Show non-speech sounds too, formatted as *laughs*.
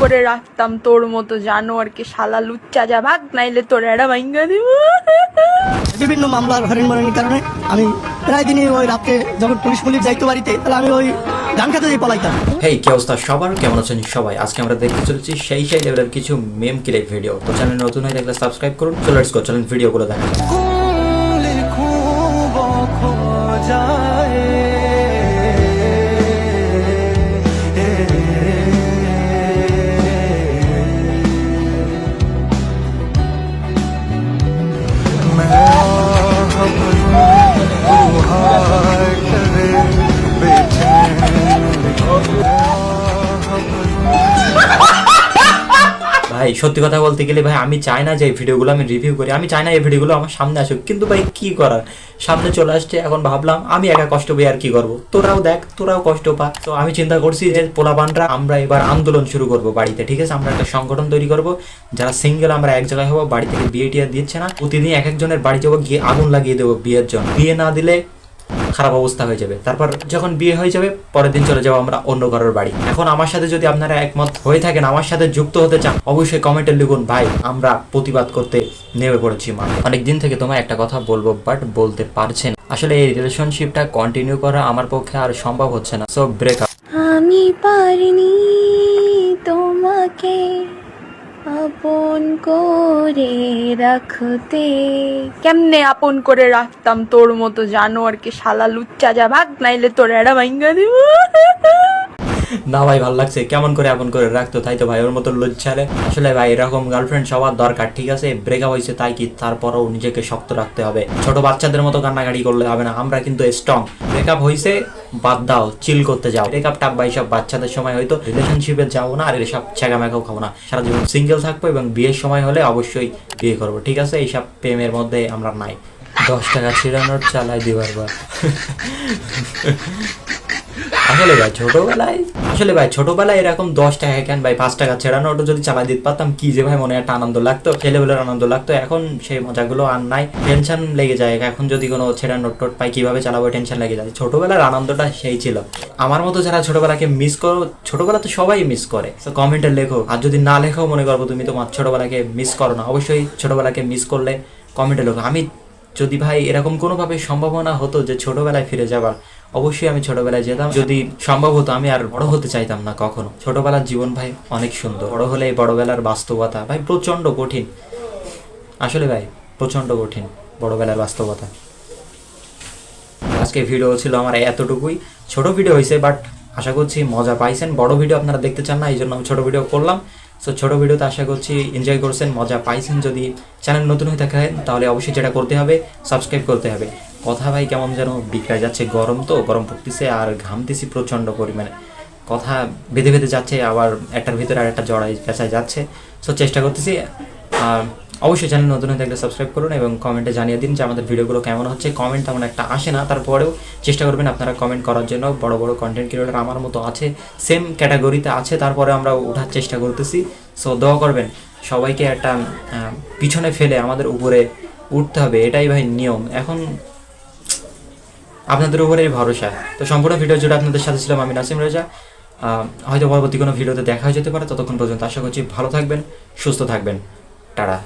করে রাখতাম তোর মতো জানোয়ারকে শালা লুচ্চা যা ভাগ নাইলে তোর এরা ভাঙ্গা দিব। বিভিন্ন মামলার হরেন মরণের কারণে আমি প্রায় দিনই ওই রাত্রে যখন পুলিশ পুলিশ যাইতো বাড়িতে তাহলে আমি ওই গান খাতে দিয়ে পলাইতাম। হেই কি অবস্থা সবার? কেমন আছেন সবাই? আজকে আমরা দেখতে চলেছি সেই সেই লেভেলের কিছু মেম ক্লিক ভিডিও তো চ্যানেল নতুন হয়ে থাকলে সাবস্ক্রাইব করুন। চলো লেটস গো চলেন ভিডিওগুলো দেখা ভাই, সত্যি কথা বলতে গেলে ভাই, আমি চাই না যে এই ভিডিওগুলো আমি রিভিউ করি। আমি চাই না এই ভিডিওগুলো আমার সামনে আসুক। কিন্তু ভাই, কি করার? সামনে চলে আসছে, এখন ভাবলাম আমি একা কষ্ট পেয়ে আর কি করব? তোরাও দেখ, তোরাও কষ্ট পা। তো আমি চিন্তা করছি যে পোলাপানরা, আমরা এবার আন্দোলন শুরু করব বাড়িতে, ঠিক আছে? আমরা একটা সংগঠন তৈরি করব। যারা সিঙ্গেল আমরা এক জায়গায় হব, বাড়ি থেকে বিয়ে টিয়া দিচ্ছে না। প্রতিদিন এক একজনের বাড়ি যাব, গিয়ে আগুন লাগিয়ে দেবো বিয়ের জন্য। বিয়ে না দিলে খারাপ অবস্থা হয়ে যাবে। তারপর যখন বিয়ে হয়ে যাবে, পরের দিন চলে যাব আমরা অন্য কারোর বাড়ি। এখন আমার সাথে যদি আপনারা একমত হয়ে থাকেন, আমার সাথে যুক্ত হতে চান, অবশ্যই কমেন্টে লিখুন, ভাই, আমরা প্রতিবাদ করতে নেমে পড়েছি, মা। অনেক দিন থেকে তোমায় একটা কথা বলব বাট বলতে পারছেন আসলে এই রিলেশনশিপটা কন্টিনিউ করা আমার পক্ষে আর সম্ভব হচ্ছে না। সো ব্রেক আমি পারিনি তোমাকে। আপন করে রাখতে। কেমনে আপন করে রাখতাম তোর মতো জানো আর কি শালা লুচ্চা যা ভাগ নাইলে তোর এরা ভাঙ্গা দিব। না ভাই ভালো লাগছে। কেমন করে এমন করে রাখতো তাই তো ভাই ওর মতো লজ্জালে আসলে ভাই এরকম গার্লফ্রেন্ড সবার দরকার ঠিক আছে? ব্রেকআপ হয়েছে তাই কি? তারপরও নিজেকে শক্ত রাখতে হবে। ছোট বাচ্চাদের মতো কান্নাকাটি করলে হবে না। আমরা কিন্তু স্ট্রং ব্রেকআপ হয়েছে বাদ দাও চিল করতে যাও। ব্রেকআপ টাপ বা এইসব বাচ্চাদের সময় হয়তো রিলেশনশিপে যাব না, আর এসব মেঘাও খাব না। সারা জীবন সিঙ্গেল থাকব এবং বিয়ের সময় হলে অবশ্যই বিয়ে করব, ঠিক আছে? এইসব প্রেমের মধ্যে আমরা নাই। দশ টাকা ছিড়ানোর চালাই দিবার বার। *laughs* আসলে ভাই, ছোটবেলায় আসলে ভাই, ছোটবেলায় এরকম দশ টাকা কেন ভাই, পাঁচ টাকা ছেড়ানো ওটা যদি চালাই দিতে পারতাম, কি যে ভাই, মনে একটা আনন্দ লাগতো, ছেলেবেলার আনন্দ লাগতো। এখন সেই মজাগুলো আর নাই। টেনশন লেগে যায়। এখন যদি কোনো ছেড়া নোট টোট পাই, কীভাবে চালাবো টেনশন লেগে যায়। ছোটবেলার আনন্দটা সেই ছিল। আমার মতো যারা ছোটবেলাকে মিস করো ছোটবেলা তো সবাই মিস করে। তো কমেন্টে লেখো। আর যদি না লেখো মনে করব, তুমি তোমার ছোটবেলাকে মিস করো না। অবশ্যই ছোটবেলাকে মিস করলে কমেন্টে লেখো। আমি যদি ভাই এরকম কোনোভাবে সম্ভাবনা হতো যে ছোটবেলায় ফিরে যাবার, অবশ্যই আমি ছোটবেলায় যেতাম। যদি সম্ভব হতো, আমি আর বড় হতে চাইতাম না কখনো। ছোটবেলার জীবন ভাই অনেক সুন্দর। বড় হলে এই বড়বেলার বাস্তবতা ভাই প্রচণ্ড কঠিন। আসলে ভাই প্রচণ্ড কঠিন বড়বেলার বাস্তবতা। আজকে ভিডিও ছিল আমার এতটুকুই। ছোট ভিডিও হয়েছে বাট আশা করছি মজা পাইছেন। বড় ভিডিও আপনারা দেখতে চান না এই জন্য আমি ছোট ভিডিও করলাম। সো ছোটো ভিডিওতে আশা করছি এনজয় করছেন, মজা পাইছেন। যদি চ্যানেল নতুন হয়ে থাকেন তাহলে অবশ্যই যেটা করতে হবে সাবস্ক্রাইব করতে হবে। কথা ভাই কেমন যেন বিকায় যাচ্ছে, গরম তো, গরম পড়তেছে আর ঘামতেছি প্রচণ্ড পরিমাণে। কথা বেঁধে বেঁধে যাচ্ছে, আবার একটার ভিতরে আর একটা জড়াই পেঁচায় যাচ্ছে। সো চেষ্টা করতেছি, আর অবশ্যই চ্যানেল নতুন হয়ে থাকলে সাবস্ক্রাইব করুন এবং কমেন্টে জানিয়ে দিন যে আমাদের ভিডিওগুলো কেমন হচ্ছে। কমেন্ট তেমন একটা আসে না, তারপরেও চেষ্টা করবেন আপনারা কমেন্ট করার জন্য। বড় বড় কন্টেন্ট ক্রিয়েটার আমার মতো আছে সেম ক্যাটাগরিতে আছে তারপরে আমরা ওঠার চেষ্টা করতেছি। সো দোয়া করবেন, সবাইকে একটা পিছনে ফেলে আমাদের উপরে উঠতে হবে, এটাই ভাই নিয়ম। এখন আপনাদের উপরে ভরসা। তো সম্পূর্ণ ভিডিও জুড়ে আপনাদের সাথে ছিলাম আমি নাসিম রেজা। হয়তো পরবর্তী কোনো ভিডিওতে দেখা যেতে পারে। ততক্ষণ পর্যন্ত আশা করছি ভালো থাকবেন, সুস্থ থাকবেন। টাটা।